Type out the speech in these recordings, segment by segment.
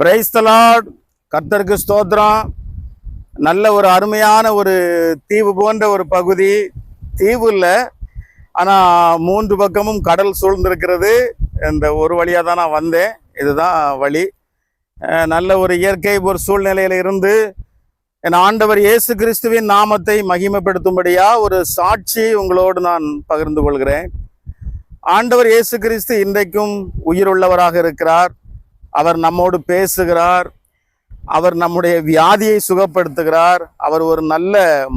Praise the Lord கர்த்தருக்கு ஸ்தோத்திரம். நல்ல ஒரு அருமையான ஒரு தீவு போன்ற ஒரு பகுதி. தீவு இல்லை ஆனால் மூன்று பக்கமும் கடல் சூழ்ந்திருக்கிறது. இந்த ஒரு வழியாக தான் நான் வந்தேன். இதுதான் வழி. நல்ல ஒரு இயற்கை ஒரு சூழ்நிலையில் இருந்து என் ஆண்டவர் இயேசு கிறிஸ்துவின் நாமத்தை மகிமைப்படுத்தும்படியாக ஒரு சாட்சி உங்களோடு நான் பகிர்ந்து கொள்கிறேன். ஆண்டவர் இயேசு கிறிஸ்து இன்றைக்கும் உயிருள்ளவராக இருக்கிறார். அவர் நம்மோடு பேசுகிறார். அவர் நம்முடைய வியாதியை சுகப்படுத்துகிறார். அவர் ஒரு நல்ல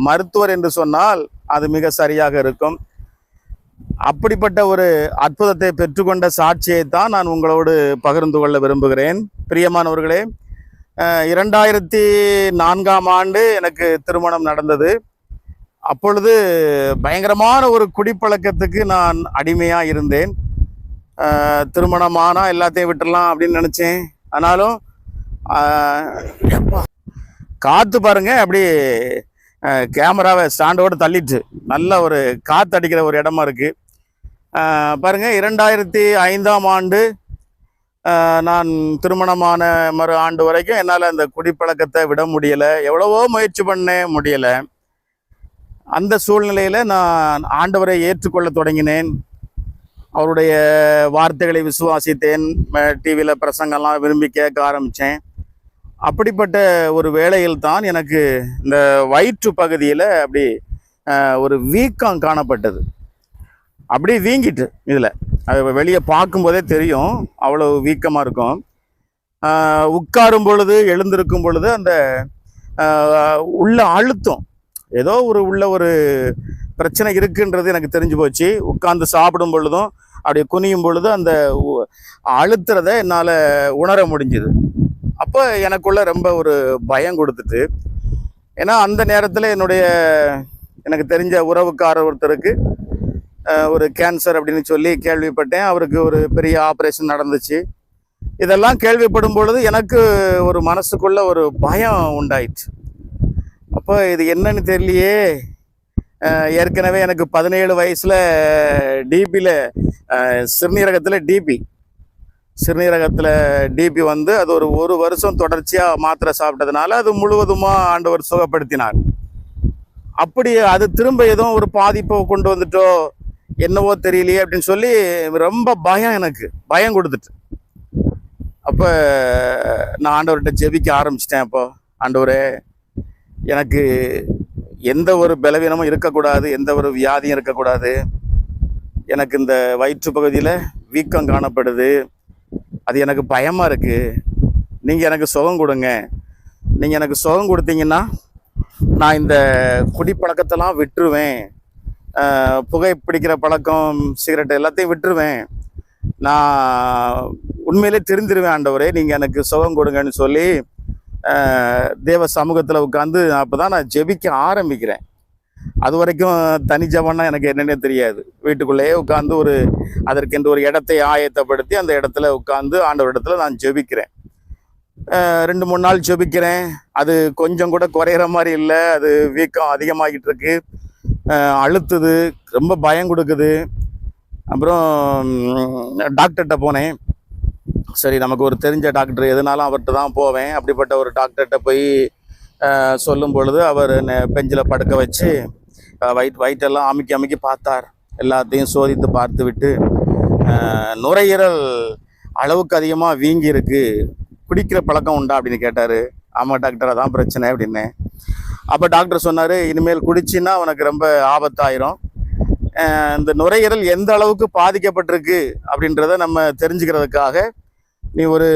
மருத்துவர் என்று சொன்னால் அது மிக சரியாக இருக்கும். அப்படிப்பட்ட ஒரு அற்புதத்தை பெற்றுக்கொண்ட சாட்சியை தான் நான் உங்களோடு பகிர்ந்து கொள்ள விரும்புகிறேன். பிரியமானவர்களே இரண்டாயிரத்தி நான்காம் ஆண்டு எனக்கு திருமணம் நடந்தது. அப்பொழுது பயங்கரமான ஒரு குடிப்பழக்கத்துக்கு நான் அடிமையாக இருந்தேன் திருமணம் திருமணமானா எல்லாத்தையும் விட்டுடலாம் அப்படின்னு நினச்சேன். ஆனாலும் காற்று பாருங்க அப்படி கேமராவை ஸ்டாண்டோடு தள்ளிட்டு நல்ல ஒரு காற்று அடிக்கிற ஒரு இடமா இருக்குது பாருங்கள் இரண்டாயிரத்தி ஐந்தாம் ஆண்டு நான் திருமணமான மறு ஆண்டு வரைக்கும் என்னால் அந்த குடிப்பழக்கத்தை விட முடியலை. எவ்வளவோ முயற்சி பண்ணேன் முடியலை. அந்த சூழ்நிலையில் நான் ஆண்டவரை ஏற்றுக்கொள்ள தொடங்கினேன். அவருடைய வார்த்தைகளை விசுவாசித்தேன். டிவியில் பிரசங்கெல்லாம் விரும்பி கேட்க ஆரம்பித்தேன். அப்படிப்பட்ட ஒரு வேளையில் தான் எனக்கு இந்த வயிற்று பகுதியில் அப்படி ஒரு வீக்கம் காணப்பட்டது. அப்படி வீங்கிட்டு இதில். அது வெளியே பார்க்கும்போதே தெரியும். அவ்வளோ வீக்கமாக இருக்கும். உட்காரும் பொழுது எழுந்திருக்கும் பொழுது அந்த உள்ள அழுத்தம். ஏதோ ஒரு உள்ள ஒரு பிரச்சனை இருக்குன்றது எனக்கு தெரிஞ்சு போச்சு. உட்கார்ந்து சாப்பிடும் பொழுதும் அப்படி குனியும் பொழுது அந்த உ- அழுத்துறத என்னால் உணர முடிஞ்சுது. அப்போ எனக்குள்ள ரொம்ப ஒரு பயம் கொடுத்துட்டு ஏன்னா அந்த நேரத்தில் என்னுடைய எனக்கு தெரிஞ்ச உறவுக்காரர் ஒருத்தருக்கு ஒரு கேன்சர் அப்படின்னு சொல்லி கேள்விப்பட்டேன். அவருக்கு ஒரு பெரிய ஆப்ரேஷன் நடந்துச்சு. இதெல்லாம் கேள்விப்படும் பொழுது எனக்கு ஒரு மனசுக்குள்ள ஒரு பயம் உண்டாயிடுச்சு அப்போ இது என்னன்னு தெரியலையே ஏற்கனவே எனக்கு பதினேழு வயசில் டிபியில் சிறுநீரகத்தில் டிபி சிறுநீரகத்தில் டிபி வந்து அது ஒரு ஒரு வருஷம் தொடர்ச்சியாக மாத்திரை சாப்பிட்டதுனால அது முழுவதுமாக ஆண்டவர் சுகப்படுத்தினார். அப்படி அது திரும்ப எதுவும் ஒரு பாதிப்பை கொண்டு வந்துட்டோ என்னவோ தெரியலையே அப்படின்னு சொல்லி ரொம்ப பயம் எனக்கு. பயம் கொடுத்துட்டு. அப்போ நான் ஆண்டவர்கிட்ட ஜெபிக்க ஆரம்பிச்சிட்டேன் அப்போ. ஆண்டவரே எனக்கு எந்த ஒரு பலவீனமும் இருக்கக்கூடாது எந்த ஒரு வியாதியும் இருக்கக்கூடாது. எனக்கு இந்த வயிற்று பகுதியில் வீக்கம் காணப்படுது. அது எனக்கு பயமாக இருக்குது நீங்கள் எனக்கு சுகம் கொடுங்க. நீங்கள் எனக்கு சுகம் கொடுத்தீங்கன்னா நான் இந்த குடிப்பழக்கத்தெல்லாம் விட்டுருவேன். புகை பிடிக்கிற பழக்கம் சிகரெட் எல்லாத்தையும் விட்டுருவேன். நான் உண்மையிலே தெரிஞ்சிருவேன் ஆண்டவரே நீங்கள் எனக்கு சுகம் கொடுங்கன்னு சொல்லி தேவ சமூகத்தில் உட்காந்து அப்போ தான் நான் ஜெபிக்க ஆரம்பிக்கிறேன். அது வரைக்கும் தனி ஜபம்னா எனக்கு என்னென்னே தெரியாது. வீட்டுக்குள்ளேயே உட்காந்து ஒரு அதற்கென்று ஒரு இடத்தை ஆயத்தப்படுத்தி அந்த இடத்துல உட்காந்து ஆண்டவர் இடத்துல நான் ஜெபிக்கிறேன். ரெண்டு மூணு நாள் ஜெபிக்கிறேன். அது கொஞ்சம் கூட குறையிற மாதிரி இல்லை. அது வீக்கம் அதிகமாகிட்டு இருக்கு அழுத்துது. ரொம்ப பயம் கொடுக்குது. அப்புறம் டாக்டர்கிட்ட போனேன். சரி நமக்கு ஒரு தெரிஞ்ச டாக்டர் எதுனாலும் அவர்கிட்ட தான் போவேன். அப்படிப்பட்ட ஒரு டாக்டர்கிட்ட போய் சொல்லும் பொழுது அவர் பெஞ்சில் படுக்க வச்சு வயிட் வயிற்றெல்லாம் அமுக்கி அமுக்கி பார்த்தார். எல்லாத்தையும் சோதித்து பார்த்து விட்டு நுரையீரல் அளவுக்கு அதிகமாக வீங்கி இருக்கு குடிக்கிற பழக்கம் உண்டா அப்படின்னு கேட்டார். ஆமாம் டாக்டர் அதான் பிரச்சனை அப்படின்னேன் அப்போ டாக்டர் சொன்னார் இனிமேல் குடிச்சின்னா உனக்கு ரொம்ப ஆபத்தாயிரும். இந்த நுரையீரல் எந்த அளவுக்கு பாதிக்கப்பட்டிருக்கு அப்படின்றத நம்ம தெரிஞ்சுக்கிறதுக்காக நீ ஒரு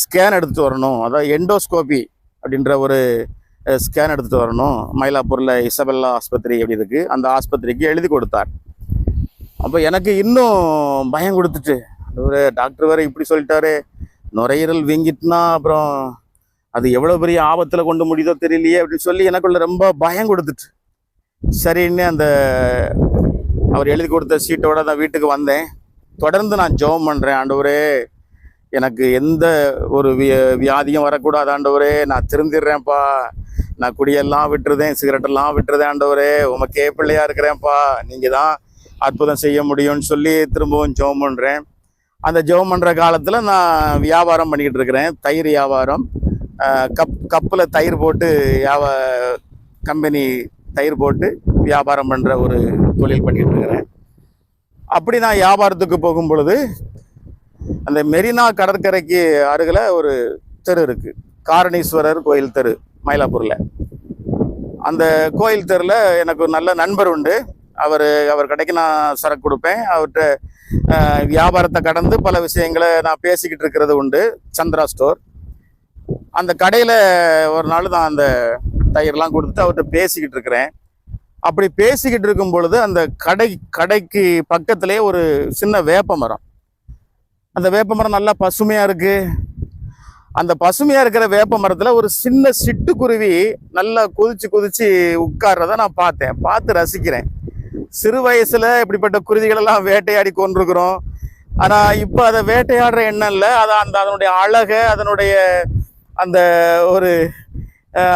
ஸ்கேன் எடுத்துகிட்டு வரணும். அதாவது எண்டோஸ்கோபி அப்படின்ற ஒரு ஸ்கேன் எடுத்துகிட்டு வரணும். மயிலாப்பூரில் இசபெல்லா ஆஸ்பத்திரி அப்படி இருக்குது அந்த ஆஸ்பத்திரிக்கு எழுதி கொடுத்தார். அப்போ எனக்கு இன்னும் பயம் கொடுத்துட்டு ஒரு டாக்டர் வேறு இப்படி சொல்லிட்டாரு. நுரையீரல் வீங்கிட்டுனா அப்புறம் அது எவ்வளோ பெரிய ஆபத்தில் கொண்டு முடியுதோ தெரியலையே அப்படின்னு சொல்லி எனக்குள்ள ரொம்ப பயம் கொடுத்துட்டு. சரின்னு அந்த அவர் எழுதி கொடுத்த சீட்டோட நான் வீட்டுக்கு வந்தேன். தொடர்ந்து நான் ஜெபம் பண்ணுறேன் ஆண்டவரே. எனக்கு எந்த ஒரு வியாதியும் வரக்கூடாது ஆண்டவரே. நான் திருந்திடுறேன்ப்பா. நான் குடியெல்லாம் விட்டுருதேன் சிகரெட்டெல்லாம் விட்டுருதேன் ஆண்டவரே. உமக்கே பிள்ளையாக இருக்கிறேன்ப்பா. நீங்கள் தான் அற்புதம் செய்ய முடியும்னு சொல்லி திரும்பவும் ஜெபம் பண்ணுறேன் அந்த ஜெபம் பண்ணுற காலத்தில் நான் வியாபாரம் பண்ணிக்கிட்டு இருக்கிறேன். தயிர் வியாபாரம். கப் கப்பில் தயிர் போட்டு வியாப கம்பெனி தயிர் போட்டு வியாபாரம் பண்ணுற ஒரு தொழில் பண்ணிகிட்டு இருக்கிறேன். அப்படி நான் வியாபாரத்துக்கு போகும் பொழுது அந்த மெரினா கடற்கரைக்கு அருகில் ஒரு தெரு இருக்குது காரணீஸ்வரர் கோயில் தெரு மயிலாப்பூரில். அந்த கோயில் தெருவில் எனக்கு ஒரு நல்ல நண்பர் உண்டு. அவர் அவர் கடைக்கு நான் சரக்கு கொடுப்பேன். அவர்கிட்ட வியாபாரத்தை கடந்து பல விஷயங்களை நான் பேசிக்கிட்டு இருக்கிறது உண்டு சந்திரா ஸ்டோர். அந்த கடையில் ஒரு நாள் நான் அந்த தயிர்லாம் கொடுத்துட்டு அவர்கிட்ட பேசிக்கிட்டு இருக்கிறேன். அப்படி பேசிக்கிட்டு இருக்கும் பொழுது அந்த கடை கடைக்கு பக்கத்திலே ஒரு சின்ன வேப்ப மரம். அந்த வேப்ப மரம் நல்லா பசுமையாக இருக்குது அந்த பசுமையாக இருக்கிற வேப்ப மரத்தில் ஒரு சின்ன சிட்டுக்குருவி நல்லா குதிச்சு குதிச்சு உட்கார்றத நான் பார்த்தேன். பார்த்து ரசிக்கிறேன். சிறு வயசில் இப்படிப்பட்ட குருவிகளெல்லாம் வேட்டையாடி கொண்டிருக்கிறோம். ஆனால் இப்போ அதை வேட்டையாடுற எண்ணம் இல்லை. அதை அந்த அதனுடைய அழகை அதனுடைய அந்த ஒரு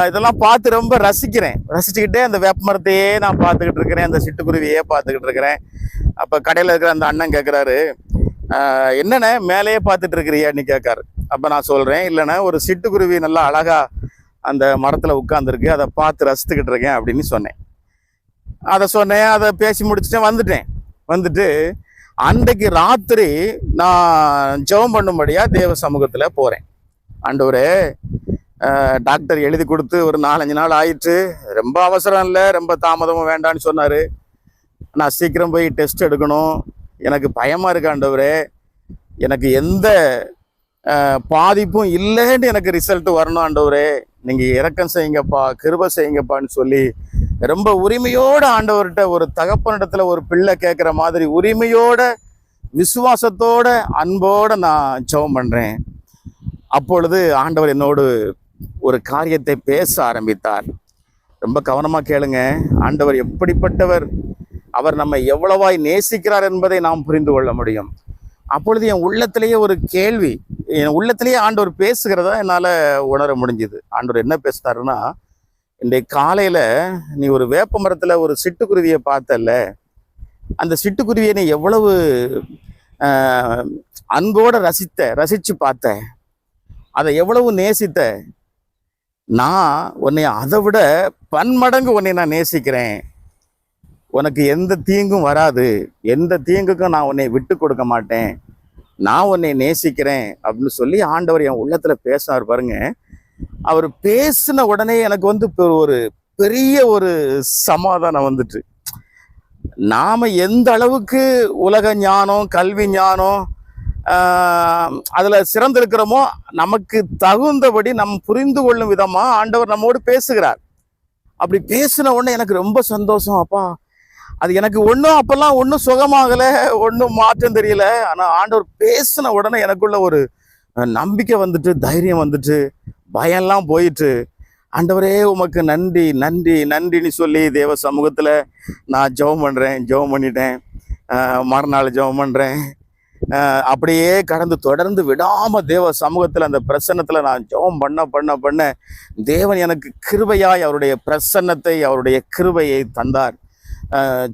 இதெல்லாம் பார்த்து ரொம்ப ரசிக்கிறேன். ரசிச்சுக்கிட்டே அந்த வேப்ப மரத்தையே நான் பார்த்துக்கிட்டு இருக்கிறேன். அந்த சிட்டுக்குருவியே பார்த்துக்கிட்டு இருக்கிறேன். அப்போ கடையில் இருக்கிற அந்த அண்ணன் கேட்குறாரு என்னண்ணே மேலேயே பார்த்துட்டு இருக்கிறியான்னு கேட்காரு. அப்போ நான் சொல்கிறேன் இல்லைண்ணே ஒரு சிட்டுக்குருவி நல்லா அழகாக அந்த மரத்தில் உட்காந்துருக்கு அதை பார்த்து ரசித்துக்கிட்டு இருக்கேன் அப்படின்னு சொன்னேன். அதை சொன்னேன் அதை பேசி முடிச்சுட்டேன் வந்துட்டேன். வந்துட்டு அன்றைக்கு ராத்திரி நான் ஜெபம் பண்ணும்படியாக தேவ சமூகத்தில் போகிறேன் ஆண்டவரே டாக்டர் எழுதி கொடுத்து ஒரு நாலஞ்சு நாள் ஆயிடுச்சு ரொம்ப அவசரம் இல்லை ரொம்ப தாமதமும் வேண்டான்னு சொன்னார். நான் சீக்கிரம் போய் டெஸ்ட் எடுக்கணும். எனக்கு பயமாக இருக்காண்டவரே எனக்கு எந்த பாதிப்பும் இல்லைன்னு எனக்கு ரிசல்ட் வரணும் ஆண்டவரே. நீங்கள் இரக்கம் செய்யுங்கப்பா கிருபை செய்யுங்கப்பான்னு சொல்லி ரொம்ப உரிமையோடு ஆண்டவர்கிட்ட ஒரு தகப்பனிடத்தில் ஒரு பிள்ளை கேட்குற மாதிரி உரிமையோட விசுவாசத்தோட அன்போடு நான் ஜெபம் பண்ணுறேன் அப்பொழுது ஆண்டவர் என்னோடு ஒரு காரியத்தை பேச ஆரம்பித்தார். ரொம்ப கவனமா கேளுங்க. ஆண்டவர் எப்படிப்பட்டவர்? அவர் நம்மை எவ்வளவாய் நேசிக்கிறார் என்பதை நாம் புரிந்து கொள்ள முடியும். அப்பொழுது என் உள்ளத்திலேயே ஒரு கேள்வி என் உள்ளத்திலேயே ஆண்டவர் பேசுகிறதா என்னால் உணர முடிஞ்சுது. ஆண்டவர் என்ன பேசுனாருன்னா இன்றைக்கு காலையில் நீ ஒரு வேப்ப மரத்தில் ஒரு சிட்டுக்குருவியை பார்த்தல்ல? அந்த சிட்டுக்குருவியை நீ எவ்வளவு ஆஹ், அன்போட ரசித்த ரசித்து பார்த்த? அதை எவ்வளவு நேசித்த? நான் உன்னை அதை விட பன்மடங்கு உன்னை நான் நேசிக்கிறேன். உனக்கு எந்த தீங்கும் வராது. எந்த தீங்குக்கும் நான் உன்னை விட்டு கொடுக்க மாட்டேன். நான் உன்னை நேசிக்கிறேன் அப்படின்னு சொல்லி ஆண்டவர் என் உள்ளத்தில் பேசினார் பாருங்க. அவர் பேசின உடனே எனக்கு வந்து ஒரு பெரிய ஒரு சமாதானம் வந்துட்டு. நாம எந்த அளவுக்கு உலக ஞானம் கல்வி ஞானம் அதில் சிறந்திருக்கிறோமோ நமக்கு தகுந்தபடி நம் புரிந்து கொள்ளும் விதமாக ஆண்டவர் நம்மோடு பேசுகிறார். அப்படி பேசின உடனே எனக்கு ரொம்ப சந்தோஷம். அப்பா அது எனக்கு ஒன்றும் அப்போல்லாம் ஒன்றும் சுகமாகலை ஒன்றும் மாற்றம் தெரியல. ஆனால் ஆண்டவர் பேசின உடனே எனக்குள்ள ஒரு நம்பிக்கை வந்துட்டு தைரியம் வந்துட்டு பயம்லாம் போயிட்டு ஆண்டவரே உமக்கு நன்றி நன்றி நன்றின்னு சொல்லி தேவ சமூகத்தில் நான் ஜெபம் பண்ணுறேன் ஜெபம் பண்ணிட்டேன். மறுநாள் ஜெபம் பண்ணுறேன் அப்படியே கடந்து தொடர்ந்து விடாம தேவ சமூகத்தில் அந்த பிரசன்னத்தில் நான் ஜோம் பண்ண பண்ண பண்ண தேவன் எனக்கு கிருபையாய் அவருடைய பிரசன்னத்தை அவருடைய கிருபையை தந்தார்.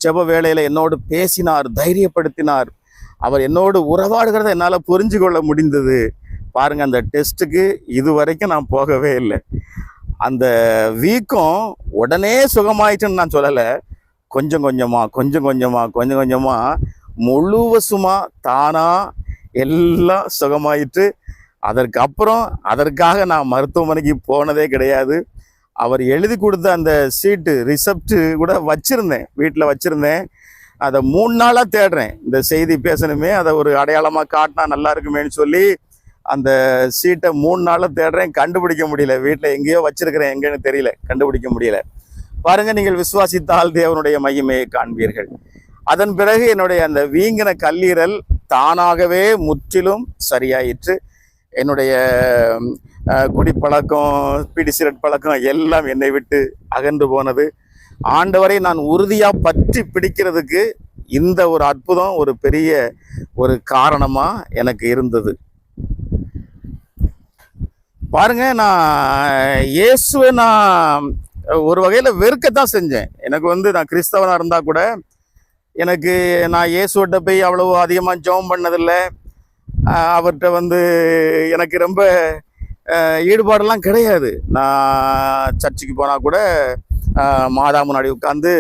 ஜப வேளையில் என்னோடு பேசினார் தைரியப்படுத்தினார். அவர் என்னோடு உறவாடுகிறத என்னால் புரிஞ்சு கொள்ள முடிந்தது. பாருங்க அந்த டெஸ்ட்டுக்கு இது வரைக்கும் நான் போகவே இல்லை. அந்த வீக்கம் உடனே சுகமாயிட்டுன்னு நான் சொல்லலை. கொஞ்சம் கொஞ்சமாக கொஞ்சம் கொஞ்சமாக கொஞ்சம் கொஞ்சமாக முழுவசுமா தானா எல்லாம் சுகமாயிட்டு அதற்கு அப்புறம் அதற்காக நான் மருத்துவமனைக்கு போனதே கிடையாது. அவர் எழுதி கொடுத்த அந்த சீட்டு ரிசப்ட்டு கூட வச்சுருந்தேன். வீட்டில் வச்சுருந்தேன். அதை மூணு நாளாக தேடுறேன். இந்த செய்தி பேசணுமே அதை ஒரு அடையாளமாக காட்டினா நல்லா இருக்குமேன்னு சொல்லி அந்த சீட்டை மூணு நாளாக தேடுறேன். கண்டுபிடிக்க முடியல. வீட்டில் எங்கேயோ வச்சுருக்கிறேன். எங்கேன்னு தெரியல. கண்டுபிடிக்க முடியல. பாருங்கள் நீங்கள் விசுவாசித்தால் தேவனுடைய மகிமையை காண்பீர்கள். அதன் பிறகு என்னுடைய அந்த வீங்கின கல்லீரல் தானாகவே முற்றிலும் சரியாயிற்று. என்னுடைய குடிப்பழக்கம் பிடி சிகரெட் பழக்கம் எல்லாம் என்னை விட்டு அகன்று போனது. ஆண்டவரை நான் உறுதியாக பற்றி பிடிக்கிறதுக்கு இந்த ஒரு அற்புதம் ஒரு பெரிய ஒரு காரணமாக எனக்கு இருந்தது. பாருங்க நான் இயேசுவை நான் ஒரு வகையில் வெறுக்கத்தான் செஞ்சேன். எனக்கு வந்து நான் கிறிஸ்தவனாக இருந்தால் கூட எனக்கு நான் இயேசுகிட்ட போய் அவ்வளவு அதிகமாக ஜெபம் பண்ணதில்லை. அவர்கிட்ட வந்து எனக்கு ரொம்ப ஈடுபாடெல்லாம் கிடையாது. நான் சர்ச்சுக்கு போனால் கூட மாதா முன்னாடி உட்காந்து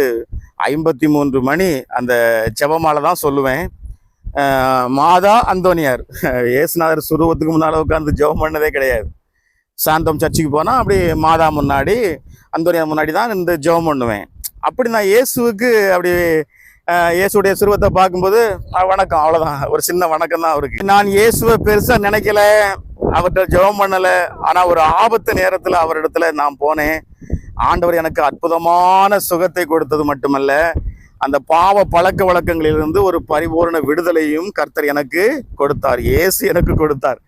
ஐம்பத்தி மூன்று மணி அந்த ஜெபமாலை தான் சொல்லுவேன். மாதா அந்தோனியார். இயேசுநாதர் சுருவத்துக்கு முன்னால் உட்காந்து ஜெபம் பண்ணதே கிடையாது. சாந்தம் சர்ச்சுக்கு போனால் அப்படி மாதா முன்னாடி அந்தோனியார் முன்னாடி தான் இந்த ஜெபம் பண்ணுவேன். அப்படி நான் இயேசுவுக்கு அப்படி இயேசுடைய சுருவத்தை பார்க்கும்போது வணக்கம் அவ்வளோதான் ஒரு சின்ன வணக்கம் தான் அவருக்கு. நான் இயேசுவை பெருசாக நினைக்கல அவர்கிட்ட ஜெபம் பண்ணலை ஆனால் ஒரு ஆபத்து நேரத்தில் அவரிடத்துல நான் போனேன். ஆண்டவர் எனக்கு அற்புதமான சுகத்தை கொடுத்தது மட்டுமல்ல அந்த பாவ பழக்க வழக்கங்களிலிருந்து ஒரு பரிபூரண விடுதலையும் கர்த்தர் எனக்கு கொடுத்தார். இயேசு எனக்கு கொடுத்தார்.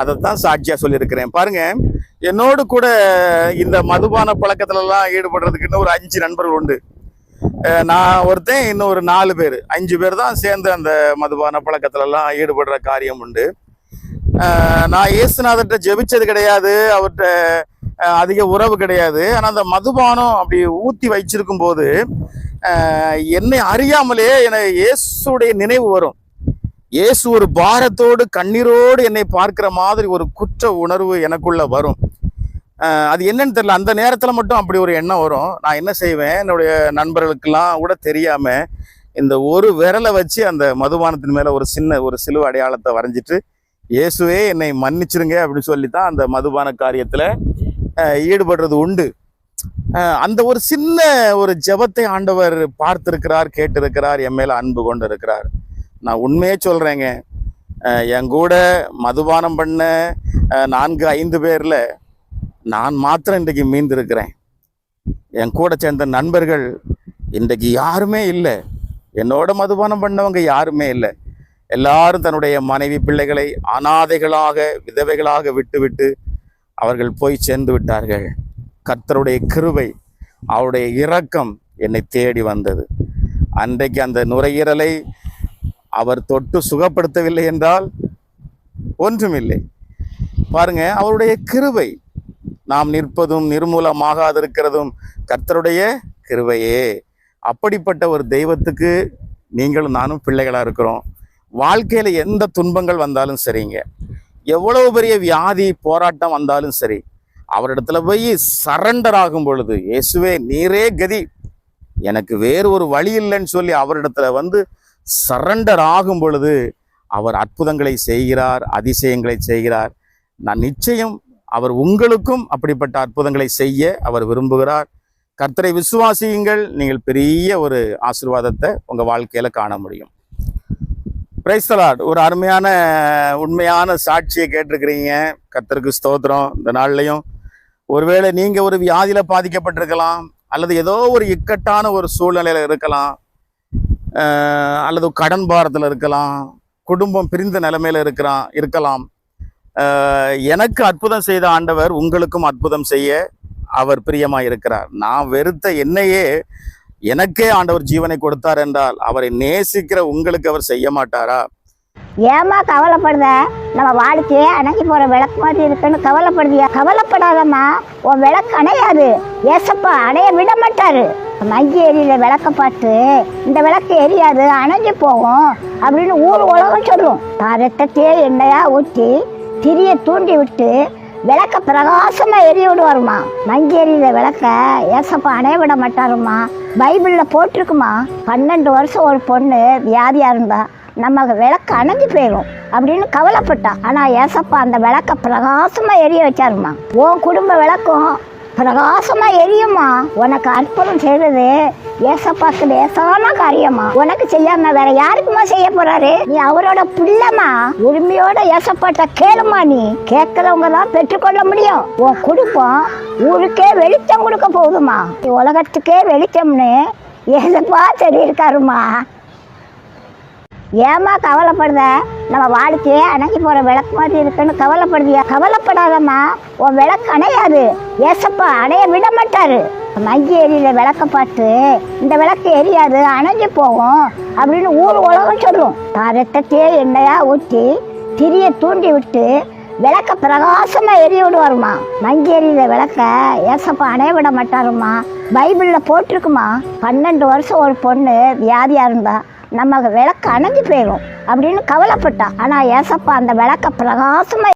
அதைத்தான் சாட்சியாக சொல்லியிருக்கிறேன். பாருங்க என்னோடு கூட இந்த மதுபான பழக்கத்துலலாம் ஈடுபடுறதுக்குன்னு ஒரு அஞ்சு நண்பர்கள் உண்டு. நான் ஒருத்தன் இன்னும் ஒரு நாலு பேர். அஞ்சு பேர் தான் சேர்ந்து அந்த மதுபான பழக்கத்துலலாம் ஈடுபடுற காரியம் உண்டு. நான் இயேசுநாதர்கிட்ட ஜெபிச்சது கிடையாது. அவர்கிட்ட அதிக உறவு கிடையாது. ஆனால் அந்த மதுபானம் அப்படி ஊற்றி வச்சிருக்கும் போது என்னை அறியாமலே என இயேசுடைய நினைவு வரும். இயேசு ஒரு பாரத்தோடு கண்ணீரோடு என்னை பார்க்கிற மாதிரி ஒரு குற்ற உணர்வு எனக்குள்ள வரும். அது என்னன்னு தெரியல. அந்த நேரத்தில் மட்டும் அப்படி ஒரு எண்ணம் வரும். நான் என்ன செய்வேன்? என்னுடைய நண்பர்களுக்கெல்லாம் கூட தெரியாமல் இந்த ஒரு விரலை வச்சு அந்த மதுபானத்தின் மேலே ஒரு சின்ன ஒரு சிலுவை அடையாளத்தை வரைஞ்சிட்டு இயேசுவே என்னை மன்னிச்சிருங்க அப்படின்னு சொல்லி தான் அந்த மதுபான காரியத்தில் ஈடுபடுறது உண்டு. அந்த ஒரு சின்ன ஒரு ஜெபத்தை ஆண்டவர் பார்த்திருக்கிறார் கேட்டிருக்கிறார் என் மேலே அன்பு கொண்டு இருக்கிறார் நான் உண்மையே சொல்கிறேங்க என் கூட மதுபானம் பண்ண நான்கு ஐந்து பேரில் நான் மாத்திரம் இன்றைக்கு மீந்திருக்கிறேன். என் கூட சேர்ந்த நண்பர்கள் இன்றைக்கு யாருமே இல்லை. என்னோட மதுபானம் பண்ணவங்க யாருமே இல்லை. எல்லாரும் தன்னுடைய மனைவி பிள்ளைகளை அனாதைகளாக விதவைகளாக விட்டுவிட்டு அவர்கள் போய் சேர்ந்து விட்டார்கள். கர்த்தருடைய கிருவை அவருடைய இரக்கம் என்னை தேடி வந்தது. அன்றைக்கு அந்த நுரையீரலை அவர் தொட்டு சுகப்படுத்தவில்லை என்றால் ஒன்றுமில்லை. பாருங்க அவருடைய கிருவை நாம் நிற்பதும் நிர்மூலமாகாதிருக்கிறதும் கர்த்தருடைய கிருவையே அப்படிப்பட்ட ஒரு தெய்வத்துக்கு நீங்களும் நானும் பிள்ளைகளாக இருக்கிறோம். வாழ்க்கையில் எந்த துன்பங்கள் வந்தாலும் சரிங்க. எவ்வளவு பெரிய வியாதி போராட்டம் வந்தாலும் சரி அவரிடத்துல போய் சரண்டர் ஆகும் பொழுது இயேசுவே நீரே கதி. எனக்கு வேறு ஒரு வழி இல்லைன்னு சொல்லி அவரிடத்துல வந்து சரண்டர் ஆகும் பொழுது அவர் அற்புதங்களை செய்கிறார் அதிசயங்களை செய்கிறார். நான் நிச்சயம் அவர் உங்களுக்கும் அப்படிப்பட்ட அற்புதங்களை செய்ய அவர் விரும்புகிறார். கர்த்தரை விசுவாசியுங்கள். நீங்கள் பெரிய ஒரு ஆசீர்வாதத்தை உங்கள் வாழ்க்கையில் காண முடியும். பிரைஸ்தலாட் ஒரு அருமையான உண்மையான சாட்சியை கேட்டிருக்கிறீங்க. கர்த்தருக்கு ஸ்தோத்திரம். இந்த நாள்லையும் ஒருவேளை நீங்கள் ஒரு வியாதியில் பாதிக்கப்பட்டிருக்கலாம் அல்லது ஏதோ ஒரு இக்கட்டான ஒரு சூழ்நிலையில் இருக்கலாம் அல்லது கடன் பாரத்தில் இருக்கலாம் குடும்பம் பிரிந்த நிலைமையில இருக்கிறான் இருக்கலாம். எனக்கு அற்புதம் செய்த ஆண்டவர் உங்களுக்கும் அற்புதம் செய்ய அவர் பிரியமாக இருக்கிறார் நான் வெறுத்த என்னையே எனக்கே ஆண்டவர் ஜீவனை கொடுத்தார் என்றால் அவரை நேசிக்கிற உங்களுக்கு அவர் செய்ய மாட்டாரா? ஏமா கவலைப்படுத? நம்ம வாழ்க்கையே அணைஞ்சி போற விளக்கு மாதிரி இருக்குன்னு கவலைப்படுதியா? கவலைப்படாதம்மா. உன் விளக்கு அணையாது. ஏசப்பா அணைய விட மாட்டாரு. மங்கி எரியில விளக்க பார்த்து இந்த விளக்கு எரியாது அணைஞ்சு போகும் அப்படின்னு ஊர் உலகம் சொல்லும். தான் என்னையா ஊற்றி திரியை தூண்டி விட்டு விளக்க பிரகாசமாக எரிய விடுவாருமா. மங்கி எரியிற விளக்க ஏசப்பா அணைய விட மாட்டாருமா. பைபிளில் போட்டிருக்குமா. பன்னெண்டு வருஷம் ஒரு பொண்ணு வியாதியாக இருந்தா நம்ம விளக்கு அணைஞ்சு போயிடும் அப்படின்னு கவலைப்பட்டா. ஆனால் ஏசப்பா அந்த விளக்க பிரகாசமாக எரிய வச்சாருமா. உன் குடும்ப விளக்கும் பிரகாசமா எரியுமா? உனக்கு அற்புதம் செய்தது ஏசப்பாக்கு லேசான காரியமா? உனக்கு செய்யாம வேற யாருக்குமா செய்ய போறாரு? நீ அவரோட பிள்ளைமா உரிமையோட ஏசப்பாட்ட கேளுமா நீ? கேட்கறவங்க தான் பெற்றுக்கொள்ள முடியும். உன் குடும்பம் ஊருக்கே வெளிச்சம் கொடுக்க போகுதுமா. உலகத்துக்கே வெளிச்சம்னு ஏசப்பா சொல்லியிருக்காருமா. ஏமா கவலைப்படுத? நம்ம வாழ்க்கையே அணைக்கி போற விளக்கு மாதிரி இருக்குன்னு கவலைப்படுதியா கவலைப்படாதம்மா. உன் விளக்கு அணையாது. ஏசப்பா அணைய விட மாட்டாரு. மங்கி எரியில விளக்க பார்த்து இந்த விளக்கு எரியாது அணைஞ்சு போகும் அப்படின்னு ஊர் உலகம் சொல்லும். தான் ரத்தத்தையே எண்ணெயா ஊற்றி திரிய தூண்டி விட்டு விளக்க பிரகாசமா எரிய விடுவாருமா மங்கி எரியிற விளக்க ஏசப்பா அணைய விட மாட்டாருமா பைபிள்ல போட்டிருக்குமா பன்னெண்டு வருஷம் ஒரு பொண்ணு வியாதியா இருந்தா. நம்ம விளக்கு அணைஞ்சு போயிடும் அப்படின்னு கவலைப்பட்டான் ஆனால் ஏசப்பா அந்த விளக்க பிரகாசமாக